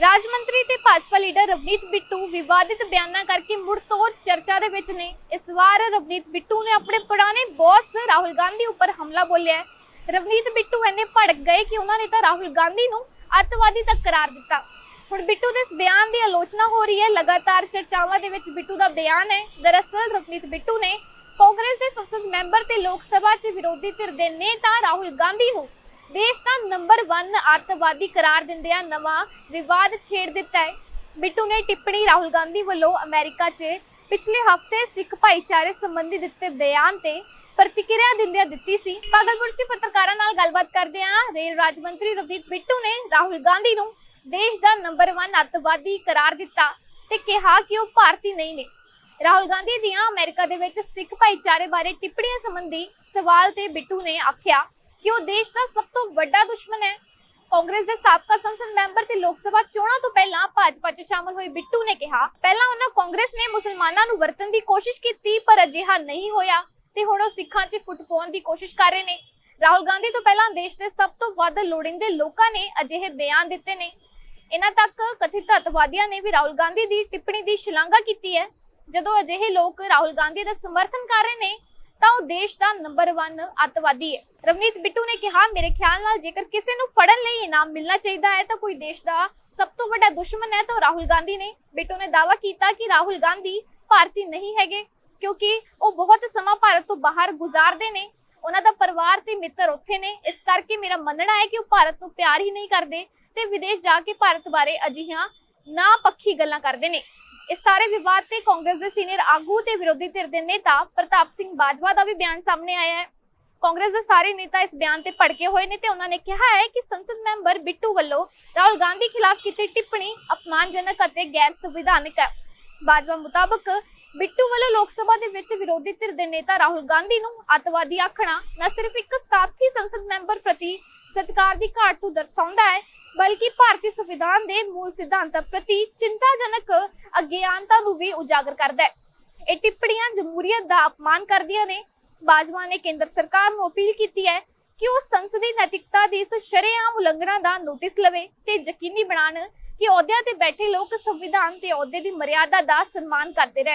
ਰਾਜ ਮੰਤਰੀ ਤੇ ਭਾਜਪਾ ਲੀਡਰ ਰਵਨੀਤ ਬਿੱਟੂ ਵਿਵਾਦਿਤ ਬਿਆਨਾਂ ਕਰਕੇ ਮੁੜ ਤੋਂ ਚਰਚਾ ਦੇ ਵਿੱਚ ਨੇ। ਇਸ ਵਾਰ ਰਵਨੀਤ ਬਿੱਟੂ ਨੇ ਆਪਣੇ ਪੁਰਾਣੇ ਬੌਸ ਰਾਹੁਲ ਗਾਂਧੀ ਉੱਪਰ ਹਮਲਾ ਬੋਲਿਆ ਰਵਨੀਤ ਬਿੱਟੂ ਇੰਨੇ ਭੜਕ ਗਏ ਕਿ ਉਹਨਾਂ ਨੇ ਤਾਂ ਰਾਹੁਲ ਗਾਂਧੀ ਨੂੰ ਅੱਤਵਾਦੀ ਤੱਕ ਕਰਾਰ ਦਿੱਤਾ। ਹੁਣ ਬਿੱਟੂ ਦੇ ਇਸ ਬਿਆਨ ਦੀ ਆਲੋਚਨਾ ਹੋ ਰਹੀ ਹੈ। ਲਗਾਤਾਰ ਚਰਚਾਵਾਂ ਦੇ ਵਿੱਚ ਬਿੱਟੂ ਦਾ ਬਿਆਨ ਹੈ। ਦਰਅਸਲ ਰਵਨੀਤ ਬਿੱਟੂ ਨੇ ਕਾਂਗਰਸ ਦੇ ਸੰਸਦ ਮੈਂਬਰ ਤੇ ਲੋਕ ਸਭਾ 'ਚ ਵਿਰੋਧੀ ਧਿਰ ਦੇ ਨੇਤਾ ਰਾਹੁਲ ਗਾਂਧੀ ਨੂੰ ਦੇਸ਼ ਦਾ ਨੰਬਰ 1 ਅੱਤਵਾਦੀ ਕਰਾਰ ਦਿੰਦਿਆਂ ਨਵਾਂ ਵਿਵਾਦ ਛੇੜ ਦਿੱਤਾ ਹੈ। ਬਿੱਟੂ ਨੇ ਟਿੱਪਣੀ ਰਾਹੁਲ ਗਾਂਧੀ ਵੱਲੋਂ ਅਮਰੀਕਾ 'ਚ ਪਿਛਲੇ ਹਫ਼ਤੇ ਸਿੱਖ ਭਾਈਚਾਰੇ ਸੰਬੰਧੀ ਦਿੱਤੇ ਬਿਆਨ ਤੇ ਪ੍ਰਤੀਕਿਰਿਆ ਦਿੰਦਿਆਂ ਦਿੱਤੀ ਸੀ। ਭਾਗਲਪੁਰ 'ਚ ਪੱਤਰਕਾਰਾਂ ਨਾਲ ਗੱਲਬਾਤ ਕਰਦਿਆਂ ਰੇਲ ਰਾਜ ਮੰਤਰੀ ਰਵਨੀਤ ਬਿੱਟੂ ਨੇ ਰਾਹੁਲ ਗਾਂਧੀ ਨੂੰ ਦੇਸ਼ ਦਾ ਨੰਬਰ 1 ਅੱਤਵਾਦੀ ਕਰਾਰ ਦਿੱਤਾ ਤੇ ਕਿਹਾ ਕਿ ਉਹ ਭਾਰਤੀ ਨਹੀਂ ਨੇ। ਰਾਹੁਲ ਗਾਂਧੀ ਦੀਆਂ ਅਮਰੀਕਾ ਦੇ ਵਿੱਚ ਸਿੱਖ ਭਾਈਚਾਰੇ ਬਾਰੇ ਟਿੱਪਣੀਆਂ ਸੰਬੰਧੀ ਸਵਾਲ ਤੇ ਬਿੱਟੂ ਨੇ ਆਖਿਆ। ਕਿ ਉਹ ਦੇਸ਼ ਦਾ ਸਭ ਤੋਂ ਵੱਡਾ ਦੁਸ਼ਮਣ ਹੈ। ਕਾਂਗਰਸ ਦੇ ਸਾਬਕਾ ਸੰਸਦ ਮੈਂਬਰ ਤੇ ਲੋਕ ਸਭਾ ਚੋਣਾਂ ਤੋਂ ਪਹਿਲਾਂ ਭਾਜਪਾ 'ਚ ਸ਼ਾਮਲ ਹੋਏ ਬਿੱਟੂ ਨੇ ਕਿਹਾ, ਪਹਿਲਾਂ ਉਹਨਾਂ ਕਾਂਗਰਸ ਨੇ ਮੁਸਲਮਾਨਾਂ ਨੂੰ ਵਰਤਣ ਦੀ ਕੋਸ਼ਿਸ਼ ਕੀਤੀ, ਪਰ ਅਜਿਹਾ ਨਹੀਂ ਹੋਇਆ ਤੇ ਹੁਣ ਉਹ ਸਿੱਖਾਂ 'ਚ ਫੁੱਟ ਪਾਉਣ ਦੀ ਕੋਸ਼ਿਸ਼ ਕਰ ਰਹੇ ਨੇ। ਰਾਹੁਲ ਗਾਂਧੀ ਤੋਂ ਪਹਿਲਾਂ ਦੇਸ਼ ਦੇ ਸਭ ਤੋਂ ਵੱਧ ਲੋੜੀਂਦੇ ਲੋਕਾਂ ਨੇ ਅਜਿਹੇ ਬਿਆਨ ਦਿੱਤੇ ਨੇ। ਇਹਨਾਂ ਤੱਕ ਕਥਿਤ ਅੱਤਵਾਦੀਆਂ ਨੇ ਵੀ ਰਾਹੁਲ ਗਾਂਧੀ ਦੀ ਟਿੱਪਣੀ ਦੀ ਸ਼ਲਾਘਾ ਕੀਤੀ ਹੈ। ਜਦੋਂ ਅਜਿਹੇ ਲੋਕ ਰਾਹੁਲ ਗਾਂਧੀ ਦਾ ਸਮਰਥਨ ਕਰ ਰਹੇ ਨੇ ਤਾਂ ਉਹ ਦੇਸ਼ ਦਾ ਨੰਬਰ 1 ਅੱਤਵਾਦੀ ਹੈ। ਰਵਨੀਤ ਬਿੱਟੂ ਨੇ ਕਿਹਾ, ਮੇਰੇ ਖਿਆਲ ਨਾਲ ਜੇਕਰ ਕਿਸੇ ਨੂੰ ਫੜਨ ਲਈ ਇਨਾਮ ਮਿਲਣਾ ਚਾਹੀਦਾ ਹੈ, ਤਾਂ ਕੋਈ ਦੇਸ਼ ਦਾ ਸਭ ਤੋਂ ਵੱਡਾ ਦੁਸ਼ਮਣ ਹੈ ਤਾਂ ਰਾਹੁਲ ਗਾਂਧੀ ਨੇ। ਬਿੱਟੂ ਨੇ ਦਾਅਵਾ ਕੀਤਾ ਕਿ ਰਾਹੁਲ ਗਾਂਧੀ ਭਾਰਤੀ ਨਹੀਂ ਹੈਗੇ, ਕਿਉਂਕਿ ਉਹ ਬਹੁਤ ਸਮਾਂ ਭਾਰਤ ਤੋਂ ਬਾਹਰ ਗੁਜ਼ਾਰਦੇ ਨੇ। ਉਹਨਾਂ ਦਾ ਪਰਿਵਾਰ ਤੇ ਮਿੱਤਰ ਉੱਥੇ ਨੇ। ਇਸ ਕਰਕੇ ਮੇਰਾ ਮੰਨਣਾ ਹੈ ਕਿ ਉਹ ਭਾਰਤ ਨੂੰ ਪਿਆਰ ਹੀ ਨਹੀਂ ਕਰਦੇ ਤੇ ਵਿਦੇਸ਼ ਜਾ ਕੇ ਭਾਰਤ ਬਾਰੇ ਅਜਿਹੀਆਂ ਨਾ ਪੱਖੀ ਗੱਲਾਂ ਕਰਦੇ ਨੇ। ਇਸ ਸਾਰੇ ਵਿਵਾਦ ਤੇ ਕਾਂਗਰਸ ਦੇ ਸੀਨੀਅਰ ਆਗੂ ਤੇ ਵਿਰੋਧੀ ਧਿਰ ਦੇ ਨੇਤਾ ਪ੍ਰਤਾਪ ਸਿੰਘ ਬਾਜਵਾ ਦਾ ਵੀ ਬਿਆਨ ਸਾਹਮਣੇ ਆਇਆ ਹੈ। ਕਾਂਗਰਸ ਦੇ ਸਾਰੇ ਨੇਤਾ ਇਸ ਬਿਆਨ ਤੇ ਭੜਕੇ ਹੋਏ ਨੇ ਤੇ ਉਹਨਾਂ ਨੇ ਕਿਹਾ ਹੈ ਕਿ ਸੰਸਦ ਮੈਂਬਰ ਬਿੱਟੂ ਵੱਲੋਂ ਰਾਹੁਲ ਗਾਂਧੀ ਖਿਲਾਫ ਕੀਤੀ ਟਿੱਪਣੀ ਅਪਮਾਨਜਨਕ ਅਤੇ ਗੈਰ ਸੰਵਿਧਾਨਕ ਹੈ। ਬਾਜਵਾ ਮੁਤਾਬਕ ਬਿੱਟੂ ਵੱਲੋਂ ਲੋਕ ਸਭਾ ਦੇ ਵਿੱਚ ਵਿਰੋਧੀ ਧਿਰ ਦੇ ਨੇਤਾ ਰਾਹੁਲ ਗਾਂਧੀ ਨੂੰ ਅੱਤਵਾਦੀ ਆਖਣਾ ਨਾ ਸਿਰਫ ਇੱਕ ਸਾਥੀ ਸੰਸਦ ਮੈਂਬਰ ਪ੍ਰਤੀ ਸਤਿਕਾਰ ਦੀ ਘਾਟ ਨੂੰ ਦਰਸਾਉਂਦਾ ਹੈ ਬਲਕਿ ਭਾਰਤੀ ਸੰਵਿਧਾਨ ਦੇ ਮੂਲ ਸਿਧਾਂਤਾਂ ਪ੍ਰਤੀ ਚਿੰਤਾਜਨਕ ਅਗਿਆਨਤਾ ਨੂੰ ਵੀ ਉਜਾਗਰ ਕਰਦਾ ਹੈ। ਇਹ ਟਿੱਪਣੀਆਂ ਜਮਹੂਰੀਅਤ ਦਾ ਅਪਮਾਨ ਕਰਦੀਆਂ ਨੇ। ਬਾਜਵਾ ਨੇ ਕੇਂਦਰ ਸਰਕਾਰ ਨੂੰ ਅਪੀਲ ਕੀਤੀ ਹੈ ਕਿ ਉਹ ਸੰਸਦੀ ਨੈਤਿਕਤਾ ਦੀ ਇਸ ਸ਼ਰੇਆਮ ਉਲੰਘਣਾ ਦਾ ਨੋਟਿਸ ਲਵੇ ਤੇ ਯਕੀਨੀ ਬਣਾਉਣ ਕਿ ਅਹੁਦਿਆਂ ਤੇ ਬੈਠੇ ਲੋਕ ਸੰਵਿਧਾਨ ਤੇ ਅਹੁਦੇ ਦੀ ਮਰਿਆਦਾ ਦਾ ਸਨਮਾਨ ਕਰਦੇ ਰਹਿਣ।